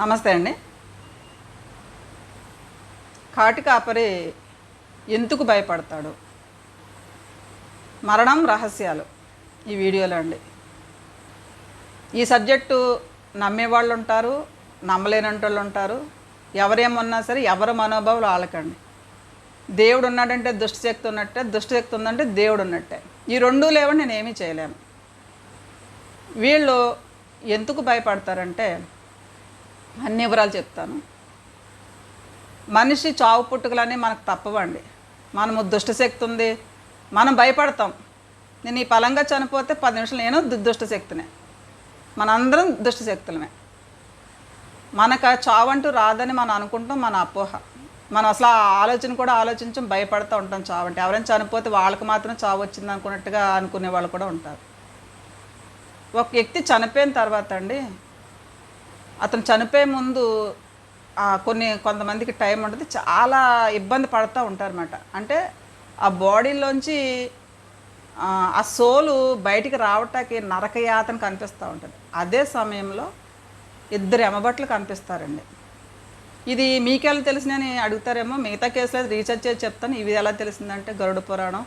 నమస్తే అండి. కాటి కాపరి ఎందుకు భయపడతాడు? మరణం రహస్యాలు ఈ వీడియోలో అండి. ఈ సబ్జెక్టు నమ్మేవాళ్ళు ఉంటారు నమ్మలేని వాళ్ళు ఉంటారు ఎవరేమన్నా సరే ఎవరి మనోభావాలు ఆలకండి. దేవుడు ఉన్నాడంటే దుష్టశక్తి ఉన్నట్టే దుష్టశక్తి ఉందంటే దేవుడు ఉన్నట్టే ఈ రెండూ లేవని నేను ఏమీ చేయలేను. వీళ్ళు ఎందుకు భయపడతారంటే అన్ని వివరాలు చెప్తాను. మనిషి చావు పుట్టుకలనే మనకు తప్పవండి. మనము దుష్టశక్తి ఉంది. మనం భయపడతాం. నేను ఈ పలంగా చనిపోతే పది నిమిషాలు నేను దుష్టశక్తినే. మనందరం దుష్టశక్తులమే. మనకు చావు అంటూ రాదని మనం అనుకుంటాం మన అపోహ. మనం అసలు ఆ ఆలోచన కూడా ఆలోచించం భయపడుతూ ఉంటాం చావు అంటే ఎవరైనా చనిపోతే వాళ్ళకి మాత్రం చావు వచ్చింది అనుకున్నట్టుగా అనుకునే వాళ్ళు కూడా ఉంటారు. ఒక వ్యక్తి చనిపోయిన తర్వాత అండి అతను చనిపోయే ముందు కొన్ని కొంతమందికి టైం ఉంటుంది చాలా ఇబ్బంది పడుతూ ఉంటారన్నమాట. అంటే ఆ బాడీలోంచి ఆ, సోలు బయటికి రావటానికి నరకయాతన కనిపిస్తూ ఉంటుంది. అదే సమయంలో ఇద్దరు ఎమబట్లు కనిపిస్తారండి. ఇది మీకెలా తెలిసినని అడుగుతారేమో మిగతా కేసులో రీసెర్చ్ చేసి చెప్తాను. ఇది ఎలా తెలిసిందంటే గరుడ పురాణం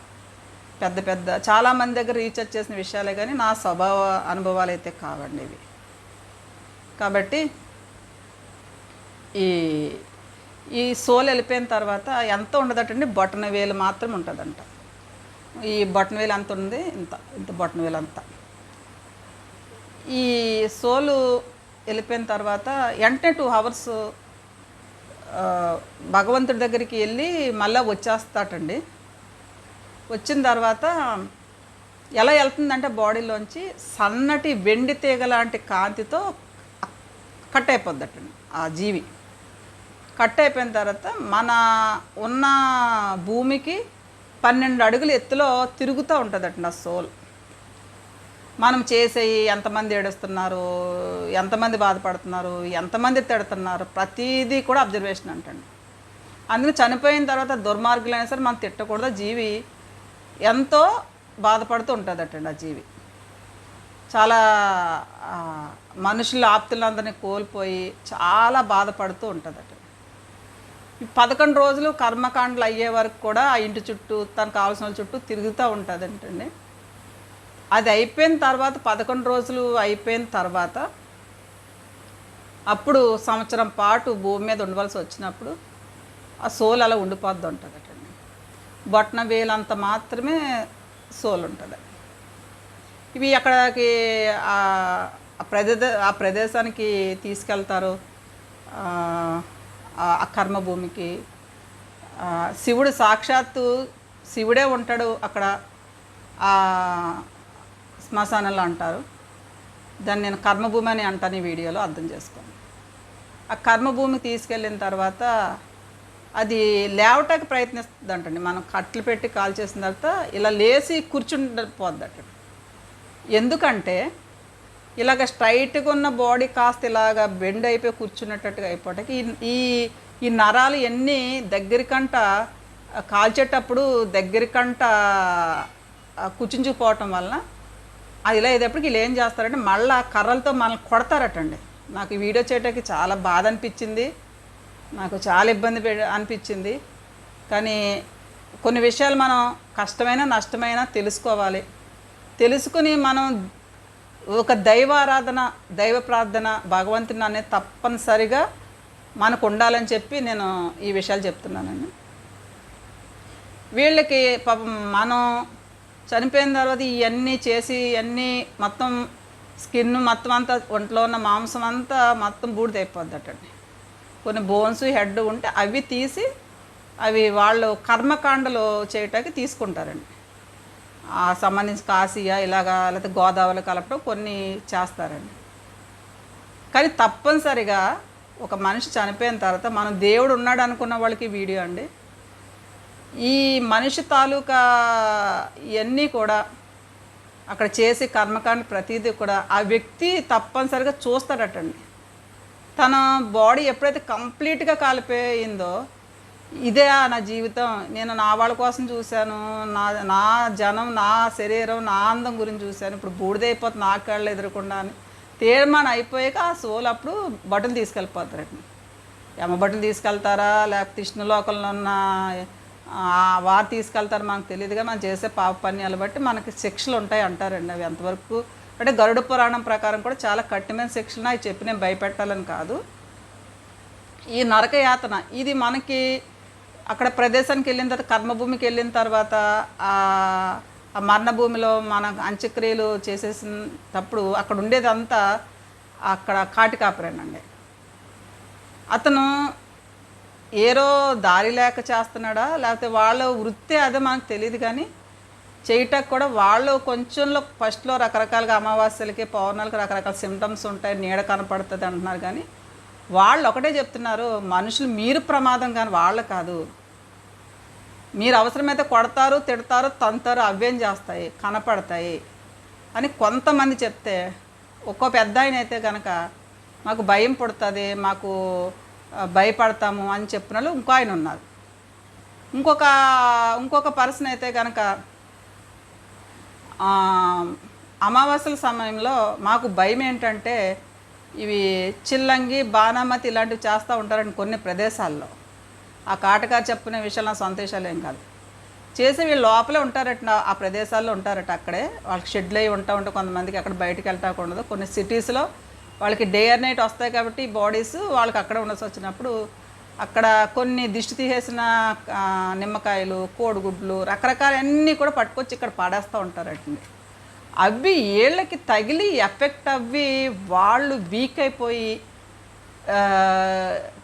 పెద్ద పెద్ద చాలామంది దగ్గర రీసెర్చ్ చేసిన విషయాలే కానీ నా స్వభావ అనుభవాలు అయితే కావండి ఇవి. కాబట్టి ఈ ఈ సోల్ వెళ్ళిపోయిన తర్వాత ఎంత ఉండదటండి? బొటన వేలు మాత్రం ఉంటుందంట. ఈ బొటన వేలు అంత ఉంది? ఇంత ఇంత బొటన వేలు అంత. ఈ సోలు వెళ్ళిపోయిన తర్వాత వెంటనే టూ అవర్స్ భగవంతుడి దగ్గరికి వెళ్ళి మళ్ళీ వచ్చేస్తాటండి. వచ్చిన తర్వాత ఎలా వెళ్తుందంటే బాడీలోంచి సన్నటి వెండి తీగ లాంటి కాంతితో కట్ అయిపోద్దటండి ఆ జీవి. కట్ అయిపోయిన తర్వాత మన ఉన్న భూమికి పన్నెండు అడుగుల ఎత్తులో తిరుగుతూ ఉంటుందటండి ఆ సోల్. మనం చేసేవి ఎంతమంది ఏడుస్తున్నారు ఎంతమంది బాధపడుతున్నారు ఎంతమంది తిడుతున్నారు ప్రతిదీ కూడా అబ్జర్వేషన్ అంటండి. అందుకని చనిపోయిన తర్వాత దుర్మార్గులైనా సరే మనం తిట్టకూడదు జీవి ఎంతో బాధపడుతూ ఉంటుందటండి ఆ జీవి. చాలా మనుషులు మనుషుల ఆప్తులందరినీ కోల్పోయి చాలా బాధపడుతూ ఉంటుందట. ఈ పదకొండు రోజులు కర్మకాండలు అయ్యే వరకు కూడా ఆ ఇంటి చుట్టూ తనకు కావాల్సిన చుట్టూ తిరుగుతూ ఉంటుంది అంటండి అది అయిపోయిన తర్వాత పదకొండు రోజులు అయిపోయిన తర్వాత అప్పుడు సంవత్సరం పాటు భూమి మీద ఉండవలసి వచ్చినప్పుడు ఆ సోల్ అలా ఉండిపోద్ది ఉంటుందటండి బొట్న వేలంత మాత్రమే సోల్ ఉంటుంది ఇవి అక్కడికి ప్రదే ఆ ప్రదేశ ఆ ప్రదేశానికి తీసుకెళ్తారు. ఆ, కర్మభూమికి శివుడు సాక్షాత్తు శివుడే ఉంటాడు అక్కడ. ఆ శ్మశానంలో అంటారు. దాన్ని నేను కర్మభూమి అని అంటాను ఈ వీడియోలో అర్థం చేసుకోండి. ఆ కర్మభూమికి తీసుకెళ్ళిన తర్వాత అది లేవటానికి ప్రయత్నిస్తుంది అంటండి మనం కట్లు పెట్టి కాల్ చేసిన తర్వాత ఇలా లేచి కూర్చుండిపోద్దట ఎందుకంటే ఇలాగ స్ట్రైట్గా ఉన్న బాడీ కాస్త ఇలాగ బెండ్ అయిపోయి కూర్చున్నట్టుగా అయిపోవటానికి ఈ- ఈ నరాలు ఎన్ని దగ్గరికంట కాల్చేటప్పుడు దగ్గరికంట కూర్చుంచుకుపోవటం వలన అది ఇలా అయ్యేటప్పటికి వీళ్ళు ఏం చేస్తారంటే మళ్ళీ కర్రలతో మనల్ని కొడతారటండి. నాకు ఈ వీడియో చేయడానికి చాలా బాధ అనిపించింది. నాకు చాలా ఇబ్బంది పె- అనిపించింది. కానీ కొన్ని విషయాలు మనం కష్టమైన నష్టమైన తెలుసుకోవాలి. తెలుసుకుని మనం ఒక దైవ ఆరాధన దైవ ప్రార్థన భగవంతుని అనేది తప్పనిసరిగా మనకు ఉండాలని చెప్పి నేను ఈ విషయాలు చెప్తున్నానండి. వీళ్ళకి పాపం మనం చనిపోయిన తర్వాత ఇవన్నీ చేసి ఇవన్నీ మొత్తం స్కిన్ మొత్తం అంతా ఒంట్లో ఉన్న మాంసం అంతా మొత్తం బూడిదైపోద్దటండి. కొన్ని బోన్స్ హెడ్ ఉంటే అవి తీసి అవి వాళ్ళు కర్మకాండలు చేయటానికి తీసుకుంటారండి. సంబంధించి కాశీయ ఇలాగా లేకపోతే గోదావరి కలపడం కొన్ని చేస్తారండి. కానీ తప్పనిసరిగా ఒక మనిషి చనిపోయిన తర్వాత మనం దేవుడు ఉన్నాడు అనుకున్న వాళ్ళకి వీడియో అండి. ఈ మనిషి తాలూకా ఇవన్నీ కూడా అక్కడ చేసి కర్మకాండ ప్రతిదీ కూడా ఆ వ్యక్తి తప్పనిసరిగా చూస్తాడటండి. తన బాడీ ఎప్పుడైతే కంప్లీట్గా కాలిపోయిందో ఇదే నా జీవితం. నేను నా వాళ్ళ కోసం చూశాను. నా నా జనం నా శరీరం నా అందం గురించి చూశాను. ఇప్పుడు బూడిదైపోతుంది నా కళ్ళు ఎదురకుండా అని. తీర్మానం అయిపోయాక ఆ సోల్ అప్పుడు బట్టలు తీసుకెళ్ళిపోతారండి యమ బట్టలు తీసుకెళ్తారా? లేకపోతే ఇష్ణులోకంలో ఉన్న వారు తీసుకెళ్తారు మనకు తెలియదుగా మనం చేసే పాప పన్యాలు బట్టి మనకి శిక్షలు ఉంటాయి అంటారండి అవి. ఎంతవరకు అంటే గరుడ పురాణం ప్రకారం కూడా చాలా కఠినమైన శిక్షలు. అవి చెప్పి నేను భయపెట్టాలని కాదు. ఈ నరక యాతన ఇది మనకి అక్కడ ప్రదేశానికి వెళ్ళిన తర్వాత కర్మభూమికి వెళ్ళిన తర్వాత ఆ ఆ మరణభూమిలో మన అంత్యక్రియలు చేసేసినప్పుడు అక్కడ ఉండేదంతా అక్కడ కాటి కాపరేనండి. అతను ఏరో దారి లేక చేస్తున్నాడా? లేకపోతే వాళ్ళ వృత్తి అదే మనకు తెలియదు కానీ చేయటకు కూడా వాళ్ళు కొంచెంలో ఫస్ట్లో రకరకాలుగా అమావాస్యలకి పౌర్ణాలకి రకరకాల సిమ్టమ్స్ ఉంటాయి నీడ కనపడుతుంది అంటున్నారు కానీ వాళ్ళు ఒకటే చెప్తున్నారు మనుషులు మీరు ప్రమాదం కానీ వాళ్ళు కాదు. మీరు అవసరమైతే కొడతారు తిడతారు తంతారు అవేం చేస్తాయి కనపడతాయి అని కొంతమంది చెప్తే ఒక్కో పెద్ద ఆయన అయితే కనుక మాకు భయం పుడుతుంది మాకు భయపడతాము అని చెప్పిన వాళ్ళు ఇంకో ఆయన ఉన్నారు. ఇంకొక ఇంకొక పర్సన్ అయితే కనుక అమావాస్యల సమయంలో మాకు భయం ఏంటంటే ఇవి చిల్లంగి బాణామతి ఇలాంటివి చేస్తూ ఉంటారని కొన్ని ప్రదేశాల్లో. ఆ కాటకారు చెప్పిన విషయాలు నా ఏం కాదు. చేసి వీళ్ళు లోపలే ఉంటారట ఆ ప్రదేశాల్లో ఉంటారట అక్కడే. వాళ్ళకి షెడ్లు అయి ఉంటా ఉంటే కొంతమందికి అక్కడ బయటికి వెళ్ళటాకుండా కొన్ని సిటీస్లో వాళ్ళకి డే ఆర్ నైట్ వస్తాయి కాబట్టి బాడీస్ వాళ్ళకి అక్కడ ఉండాల్సి వచ్చినప్పుడు అక్కడ కొన్ని దిష్టి తీసేసిన నిమ్మకాయలు కోడిగుడ్లు రకరకాల అన్నీ కూడా పట్టుకొచ్చి ఇక్కడ పాడేస్తూ ఉంటారటండి. అవి ఏళ్ళకి తగిలి ఎఫెక్ట్ అవ్వి వాళ్ళు వీక్ అయిపోయి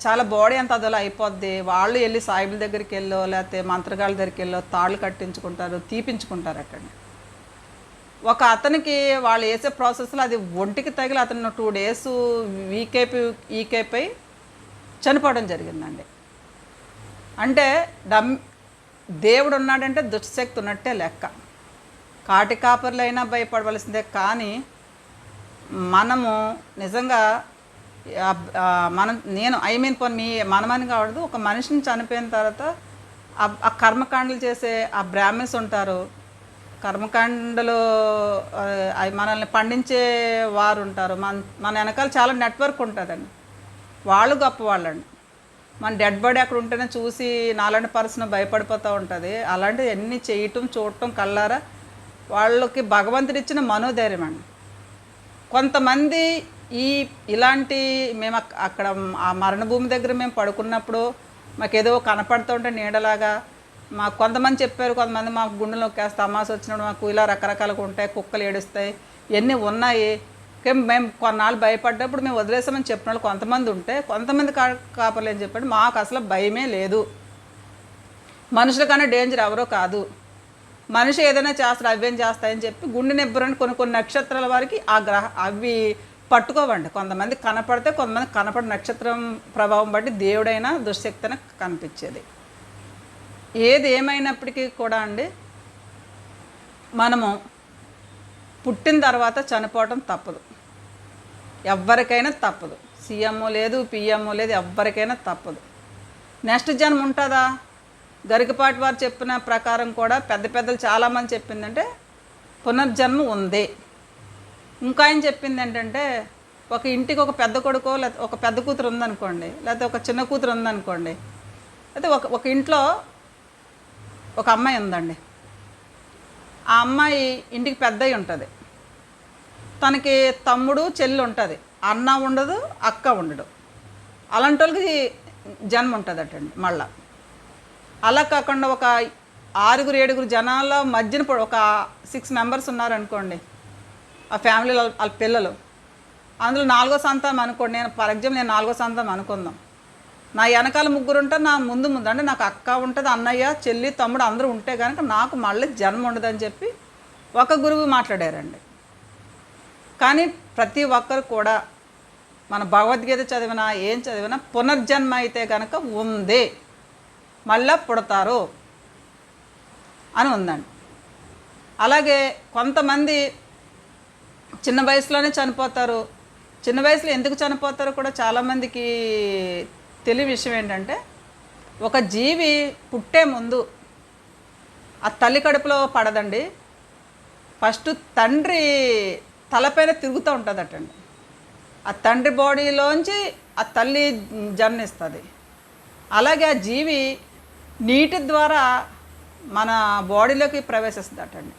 చాలా బాడీ అంత అదోలా అయిపోద్ది. వాళ్ళు వెళ్ళి సాయిబుల దగ్గరికి వెళ్ళో లేకపోతే మంత్రగాళ్ళ దగ్గరికి వెళ్ళో తాళ్ళు కట్టించుకుంటారు తీపించుకుంటారు అక్కడ ఒక అతనికి వాళ్ళు వేసే ప్రాసెస్లో అది ఒంటికి తగిలి అతను టూ డేస్ వీక్ అయిపోయి చనిపోవడం జరిగిందండి. అంటే డమ్ దేవుడు ఉన్నాడంటే దుష్టశక్తి ఉన్నట్టే లెక్క. కాటి కాపర్లైనా భయపడవలసిందే కానీ మనము నిజంగా మనం నేను ఐ మీన్ పోనీ మీ మనమని కావడదు ఒక మనిషిని చనిపోయిన తర్వాత ఆ- కర్మకాండలు చేసే ఆ బ్రాహ్మిన్స్ ఉంటారు. కర్మకాండలు అవి మనల్ని పండించే వారు ఉంటారు. మన మన వెనకాల చాలా నెట్వర్క్ ఉంటుందండి. వాళ్ళు గొప్ప వాళ్ళండి. మన డెడ్ బాడీ అక్కడ ఉంటేనే చూసి నాలాంటి పర్సన్ భయపడిపోతూ ఉంటుంది. అలాంటివి అన్నీ చేయటం చూడటం కళ్ళారా? వాళ్ళకి భగవంతుడిచ్చిన మనోధైర్యం అండి కొంతమంది ఈ ఇలాంటి మేము అక్కడ ఆ మరణభూమి దగ్గర మేము పడుకున్నప్పుడు మాకేదో కనపడుతుంటే నీడలాగా మాకు కొంతమంది చెప్పారు కొంతమంది మాకు గుండెలు నొక్కేస్తే అమాస వచ్చినప్పుడు మాకు ఇలా రకరకాలుగా ఉంటాయి కుక్కలు ఏడుస్తాయి ఇవన్నీ ఉన్నాయి. మేము కొన్నాళ్ళు భయపడ్డప్పుడు మేము వదిలేసామని చెప్పిన వాళ్ళు కొంతమంది ఉంటే కొంతమంది కా కాపర్లు ఏం చెప్పాడు మాకు అసలు భయమే లేదు. మనుషులకన్నా డేంజర్ ఎవరో కాదు. మనిషి ఏదైనా చేస్తాడు అవేం చేస్తాయని చెప్పి గుండె నిబ్బరని కొన్ని కొన్ని నక్షత్రాల వారికి ఆ గ్రహ అవి పట్టుకోవండి. కొంతమంది కనపడితే కొంతమంది కనపడి నక్షత్రం ప్రభావం బట్టి దేవుడైనా దుశ్శక్తిన కనిపించేది. ఏది ఏమైనప్పటికీ కూడా అండి మనము పుట్టిన తర్వాత చనిపోవటం తప్పదు. ఎవరికైనా తప్పదు. సీఎంఓ లేదు పిఎంఓ లేదు ఎవరికైనా తప్పదు. నెక్స్ట్ జన్మ ఉంటుందా? గరికపాటి వారు చెప్పిన ప్రకారం కూడా పెద్ద పెద్దలు చాలామంది చెప్పిందంటే పునర్జన్మ ఉంది. ఇంకా ఆయన చెప్పింది ఏంటంటే ఒక ఇంటికి ఒక పెద్ద కొడుకో లేకపోతే ఒక పెద్ద కూతురు ఉందనుకోండి లేకపోతే ఒక చిన్న కూతురు ఉందనుకోండి అయితే ఒక ఒక ఇంట్లో ఒక అమ్మాయి ఉందండి. ఆ అమ్మాయి ఇంటికి పెద్దయి ఉంటుంది. తనకి తమ్ముడు చెల్లి ఉంటుంది. అన్న ఉండదు అక్క ఉండడు. అలాంటి వాళ్ళకి జన్మ ఉంటుంది అటండి మళ్ళా. అలా కాకుండా ఒక ఆరుగురు ఏడుగురు జనాల మధ్యన ఒక సిక్స్ మెంబర్స్ ఉన్నారనుకోండి ఆ ఫ్యామిలీలో వాళ్ళ పిల్లలు. అందులో నాలుగో సంతానం అనుకోండి నేను ఫర్ ఎగ్జాంపుల్ నేను నాలుగో సంతానం అనుకుందాం. నా వెనకాల ముగ్గురు ఉంటే నా ముందు ముందు అంటే నాకు అక్క ఉంటుంది అన్నయ్య చెల్లి తమ్ముడు అందరూ ఉంటే కనుక నాకు మళ్ళీ జన్మ ఉండదని చెప్పి ఒక గురువు మాట్లాడారండి. కానీ ప్రతి ఒక్కరు కూడా మన భగవద్గీత చదివినా ఏం చదివినా పునర్జన్మ అయితే కనుక ఉంది మళ్ళా పుడతారు అని ఉందండి. అలాగే కొంతమంది చిన్న వయసులోనే చనిపోతారు. చిన్న వయసులో ఎందుకు చనిపోతారో కూడా చాలామందికి తెలియ విషయం ఏంటంటే ఒక జీవి పుట్టే ముందు ఆ తల్లి కడుపులో పడదండి. ఫస్ట్ తండ్రి తలపైన తిరుగుతూ ఉంటుందటండి. ఆ తండ్రి బాడీలోంచి ఆ తల్లి జన్మిస్తుంది. అలాగే ఆ జీవి నీటి ద్వారా మన బాడీలోకి ప్రవేశిస్తుందటండి.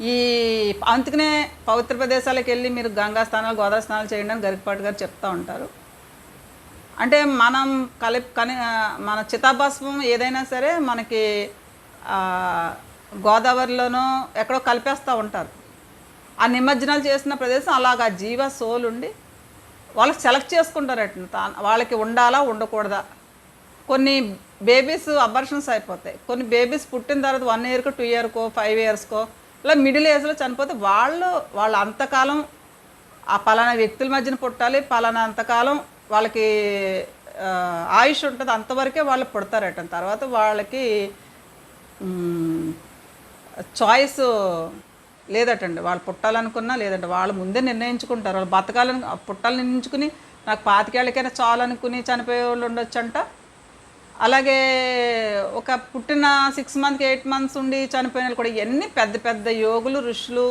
ఈ అందుకనే పవిత్ర ప్రదేశాలకు వెళ్ళి మీరు గంగా స్నానాలు గోదావరి స్నానాలు చేయండి అని గరికపాటి గారు చెప్తూ ఉంటారు. అంటే మనం కలిపి కని మన చితాభాస్వం ఏదైనా సరే మనకి గోదావరిలోనూ గోదావరిలోనో ఎక్కడో కలిపేస్తూ ఉంటారు. ఆ నిమజ్జనాలు చేసిన ప్రదేశం అలాగా జీవ సోల్ ఉండి వాళ్ళకి సెలెక్ట్ చేసుకుంటారట తా- వాళ్ళకి ఉండాలా ఉండకూడదా? కొన్ని బేబీస్ అబర్షన్స్ అయిపోతాయి. కొన్ని బేబీస్ పుట్టిన తర్వాత వన్ ఇయర్కో టూ ఇయర్కో ఫైవ్ ఇయర్స్కో ఇలా మిడిల్ ఏజ్లో చనిపోతే వాళ్ళు వాళ్ళు అంతకాలం ఆ పలానా వ్యక్తుల మధ్యన పుట్టాలి పలానా అంతకాలం వాళ్ళకి ఆయుష్ ఉంటుంది అంతవరకే వాళ్ళు పుడతారట. తర్వాత వాళ్ళకి చాయిస్ లేదటండి. వాళ్ళు పుట్టాలనుకున్నా లేదంటే వాళ్ళు ముందే నిర్ణయించుకుంటారు. వాళ్ళు బతకాలని పుట్టాలని నిర్ణయించుకుని నాకు పాతికేళ్ళకైనా చాలనుకుని చనిపోయే వాళ్ళు ఉండొచ్చంట. అలాగే ఒక పుట్టిన సిక్స్ మంత్కి ఎయిట్ మంత్స్ ఉండి చనిపోయిన వాళ్ళు కూడా ఎన్ని పెద్ద పెద్ద యోగులు ఋషులు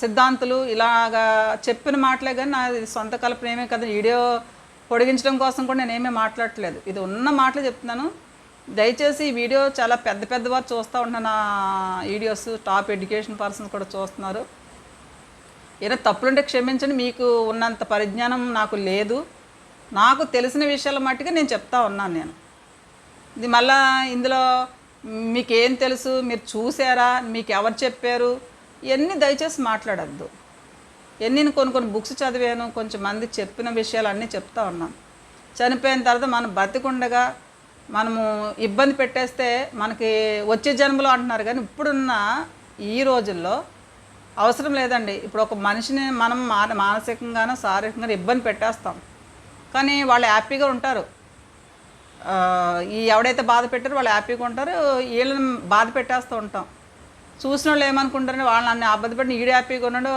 సిద్ధాంతులు ఇలాగా చెప్పిన మాటలే కానీ నా సొంత కల్పన కదా. వీడియో పొడిగించడం కోసం కూడా నేనేమీ మాట్లాడట్లేదు. ఇది ఉన్న మాటలు చెప్తున్నాను. దయచేసి ఈ వీడియో చాలా పెద్ద పెద్దవారు చూస్తూ ఉంటున్న నా వీడియోస్ టాప్ ఎడ్యుకేషన్ పర్సన్స్ కూడా చూస్తున్నారు. ఏదో తప్పులుంటే క్షమించండి. మీకు ఉన్నంత పరిజ్ఞానం నాకు లేదు. నాకు తెలిసిన విషయాల మట్టుగా నేను చెప్తా ఉన్నాను నేను. ఇది మళ్ళా ఇందులో మీకేం తెలుసు? మీరు చూసారా? మీకు ఎవరు చెప్పారు? ఇవన్నీ దయచేసి మాట్లాడద్దు. ఎన్ని నేను కొన్ని కొన్ని బుక్స్ చదివాను కొంచెం మంది చెప్పిన విషయాలు అన్నీ చెప్తా ఉన్నాను. చనిపోయిన తర్వాత మనం బతికుండగా మనము ఇబ్బంది పెట్టేస్తే మనకి వచ్చే జన్మలో అంటున్నారు కానీ ఇప్పుడున్న ఈ రోజుల్లో అవసరం లేదండి. ఇప్పుడు ఒక మనిషిని మనం మానసికంగానో శారీరకంగా ఇబ్బంది పెట్టేస్తాం. కానీ వాళ్ళు హ్యాపీగా ఉంటారు. ఈ ఎవడైతే బాధ పెట్టారో వాళ్ళు హ్యాపీగా ఉంటారు. వీళ్ళని బాధ పెట్టేస్తూ ఉంటాం. చూసిన వాళ్ళు ఏమనుకుంటారని వాళ్ళని అన్ని అబద్ధ పెట్టిన ఈడు హ్యాపీగా ఉన్నాడు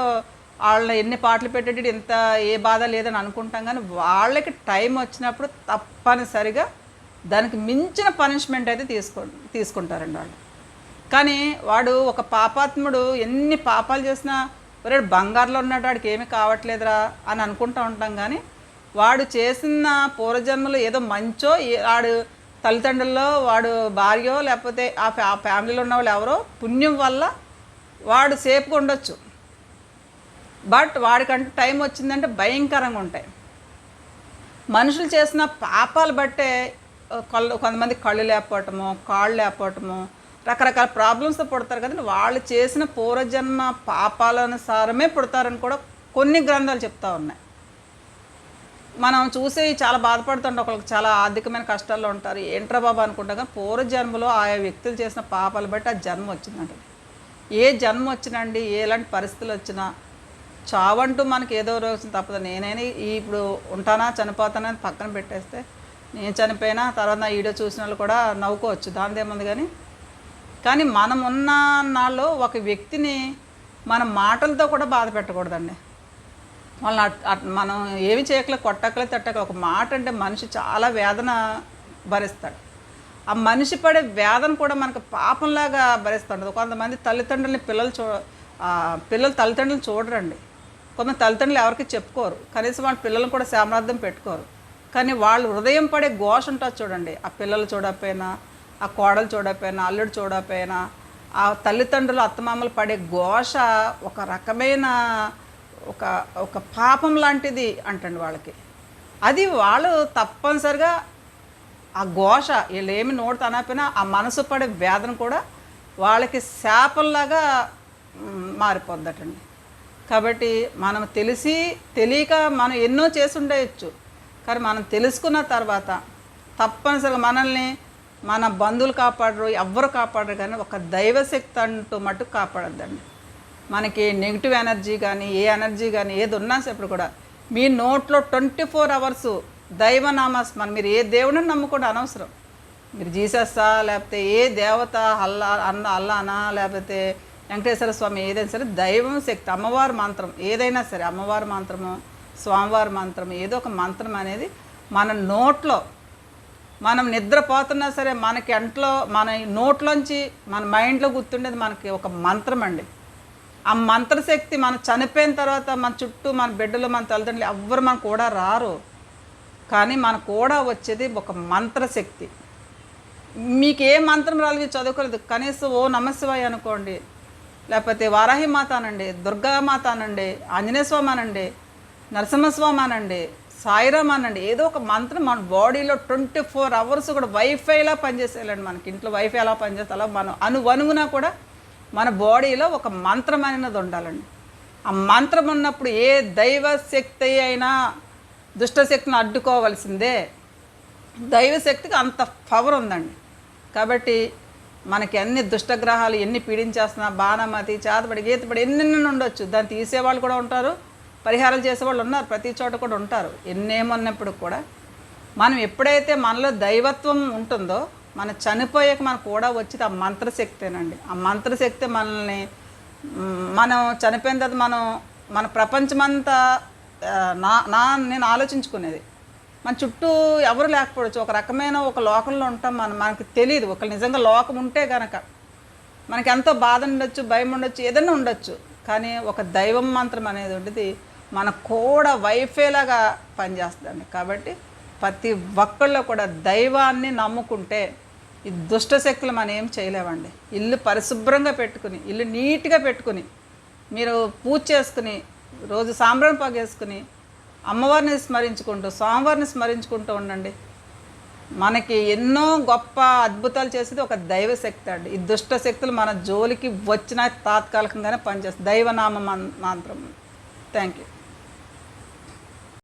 వాళ్ళని ఎన్ని పాటలు పెట్టేటి ఇంత ఏ బాధ లేదని అనుకుంటాం. కానీ వాళ్ళకి టైం వచ్చినప్పుడు తప్పనిసరిగా దానికి మించిన పనిష్మెంట్ అయితే తీసుకో తీసుకుంటారండి వాళ్ళు. కానీ వాడు ఒక పాపాత్ముడు ఎన్ని పాపాలు చేసినా ఒరే బంగారులో ఉన్నాడు వాడికి ఏమీ కావట్లేదురా అని అనుకుంటూ ఉంటాం. కానీ వాడు చేసిన పూర్వజన్మలో ఏదో మంచో వాడు తల్లిదండ్రుల్లో వాడు భార్యో లేకపోతే ఆ ఫ్యా ఫ్యామిలీలో ఉన్న వాళ్ళు ఎవరో పుణ్యం వల్ల వాడు సేఫ్గా ఉండొచ్చు. బట్ వాడికంటే టైం వచ్చిందంటే భయంకరంగా ఉంటాయి. మనుషులు చేసిన పాపాలు బట్టే కళ్ళు కొంతమంది కళ్ళు లేకపోవటము కాళ్ళు లేకపోవటము రకరకాల ప్రాబ్లమ్స్తో పుడతారు కదండి. వాళ్ళు చేసిన పూర్వజన్మ పాపాలనుసారమే పుడతారని కూడా కొన్ని గ్రంథాలు చెప్తా ఉన్నాయి. మనం చూసి చాలా బాధపడుతుండే ఒకరికి చాలా ఆర్థికమైన కష్టాల్లో ఉంటారు. ఏంట్రా బాబా అనుకుంటాం కానీ పూర్వజన్మలో ఆయా వ్యక్తులు చేసిన పాపాలు బట్టి ఆ జన్మ వచ్చిందంట. ఏ జన్మ వచ్చినండి ఎలాంటి పరిస్థితులు వచ్చినా చావంటూ మనకి ఏదో రోజు తప్పదు. నేనైనా ఇప్పుడు ఉంటానా చనిపోతానని పక్కన పెట్టేస్తే నేను చనిపోయినా తర్వాత నా వీడియో చూసిన వాళ్ళు కూడా నవ్వుకోవచ్చు. దానిదేముంది కానీ? కానీ మనం ఉన్న నాళ్ళు ఒక వ్యక్తిని మన మాటలతో కూడా బాధ పెట్టకూడదండి. వాళ్ళని అట్- మనం ఏమి చేయకలే కొట్టకలే తట్టకలే. ఒక మాట అంటే మనిషి చాలా వేదన భరిస్తాడు. ఆ మనిషి పడే వేదన కూడా మనకు పాపంలాగా భరిస్తుంటుంది. కొంతమంది తల్లిదండ్రులని పిల్లలు చూ పిల్లలు తల్లిదండ్రులను చూడరండి. కొంతమంది తల్లిదండ్రులు ఎవరికి చెప్పుకోరు. కనీసం వాళ్ళ పిల్లలను కూడా సామర్థ్యం పెట్టుకోరు. కానీ వాళ్ళు హృదయం పడే ఘోష ఉంటుంది చూడండి. ఆ పిల్లలు చూడకపోయినా ఆ కోడలు చూడకపోయినా అల్లుడు చూడకపోయినా ఆ తల్లిదండ్రులు అత్తమామలు పడే ఘోష ఒక రకమైన ఒక ఒక పాపం లాంటిది అంటండి వాళ్ళకి. అది వాళ్ళు తప్పనిసరిగా ఆ ఘోష వీళ్ళు ఏమి నోటు తనపోయినా ఆ మనసు పడే వేదన కూడా వాళ్ళకి శాపంలాగా మారిపోద్దటండి. కాబట్టి మనం తెలిసి తెలియక మనం ఎన్నో చేసి ఉండవచ్చు కానీ మనం తెలుసుకున్న తర్వాత తప్పనిసరిగా మనల్ని మన బంధువులు కాపాడరు ఎవ్వరు కాపాడరు కానీ ఒక దైవశక్తి అంటూ మటుకు కాపాడద్దండి. మనకి నెగిటివ్ ఎనర్జీ కానీ ఏ ఎనర్జీ కానీ ఏది ఉన్నా ఇప్పుడు కూడా. మీ నోట్లో ట్వంటీ ఫోర్ అవర్స్ దైవనామస్మరణ మీరు ఏ దేవుడిని నమ్ముకోండి అనవసరం. మీరు జీసస్సా లేకపోతే ఏ దేవత అల్లా అన్న అల్లానా లేకపోతే వెంకటేశ్వర స్వామి ఏదైనా సరే దైవం శక్తి అమ్మవారి మంత్రం ఏదైనా సరే అమ్మవారి మంత్రము స్వామివారి మంత్రం ఏదో ఒక మంత్రం అనేది మన నోట్లో మనం నిద్రపోతున్నా సరే మనకి ఎంట్లో మన నోట్లోంచి మన మైండ్లో గుర్తుండేది మనకి ఒక మంత్రం అండి. ఆ మంత్రశక్తి మనం చనిపోయిన తర్వాత మన చుట్టూ మన బిడ్డలు మన తల్లిదండ్రులు ఎవ్వరు మన కూడా రారు. కానీ మన కూడా వచ్చేది ఒక మంత్రశక్తి. మీకు ఏ మంత్రం రాలేదు చదువుకోలేదు కనీసం ఓ నమశివాయ అనుకోండి. లేకపోతే వారాహి మాత అనండి దుర్గామాత అనండి ఆంజనేయ స్వామి అనండి నరసింహస్వామి అనండి సాయిరామ్ అనండి ఏదో ఒక మంత్రం మన బాడీలో ట్వంటీ ఫోర్ అవర్స్ కూడా వైఫైలా పనిచేసేయాలండి మనకి. ఇంట్లో వైఫై ఎలా పనిచేస్తే అలా మనం అనువనుగునా కూడా మన బాడీలో ఒక మంత్రం అనేది ఉండాలండి. ఆ మంత్రం ఉన్నప్పుడు ఏ దైవ శక్తి అయినా దుష్టశక్తిని అడ్డుకోవాల్సిందే. దైవశక్తికి అంత పవర్ ఉందండి. కాబట్టి మనకి అన్ని దుష్టగ్రహాలు ఎన్ని పీడించేస్తున్నా బాణమతి చాతపడి గీతపడి ఎన్నెన్ని ఉండొచ్చు. దాన్ని తీసేవాళ్ళు కూడా ఉంటారు పరిహారాలు చేసేవాళ్ళు ఉన్నారు ప్రతి చోట కూడా ఉంటారు. ఎన్నేమన్నప్పుడు కూడా మనం ఎప్పుడైతే మనలో దైవత్వం ఉంటుందో మన చనిపోయాక మనకు కూడా వచ్చేది ఆ మంత్రశక్తేనండి. ఆ మంత్రశక్తి మనల్ని మనం చనిపోయిన తర్వాత మనం మన ప్రపంచమంతా నా నా నేను ఆలోచించుకునేది. మన చుట్టూ ఎవరు లేకపోవచ్చు ఒక రకమైన ఒక లోకంలో ఉంటాం మనం మనకి తెలియదు. ఒక నిజంగా లోకం ఉంటే గనక మనకి ఎంతో బాధ ఉండొచ్చు భయం ఉండొచ్చు ఏదైనా ఉండొచ్చు. కానీ ఒక దైవం మంత్రం అనేది ఉండేది మన కూడా వైఫేలాగా పనిచేస్తుందండి. కాబట్టి ప్రతి ఒక్కళ్ళు కూడా దైవాన్ని నమ్ముకుంటే ఈ దుష్ట శక్తులు మనం ఏం చేయలేమండి. ఇల్లు పరిశుభ్రంగా పెట్టుకుని ఇల్లు నీట్గా పెట్టుకుని మీరు పూజ చేసుకుని రోజు సాంబ్రాణి పగేసుకుని అమ్మవారిని స్మరించుకుంటూ స్వామివారిని స్మరించుకుంటూ ఉండండి. మనకి ఎన్నో గొప్ప అద్భుతాలు చేసేది ఒక దైవ శక్తి అండి. ఈ దుష్ట శక్తులు మన జోలికి వచ్చిన తాత్కాలికంగానే పనిచేస్తుంది దైవనామ మం- మంత్రం. Thank you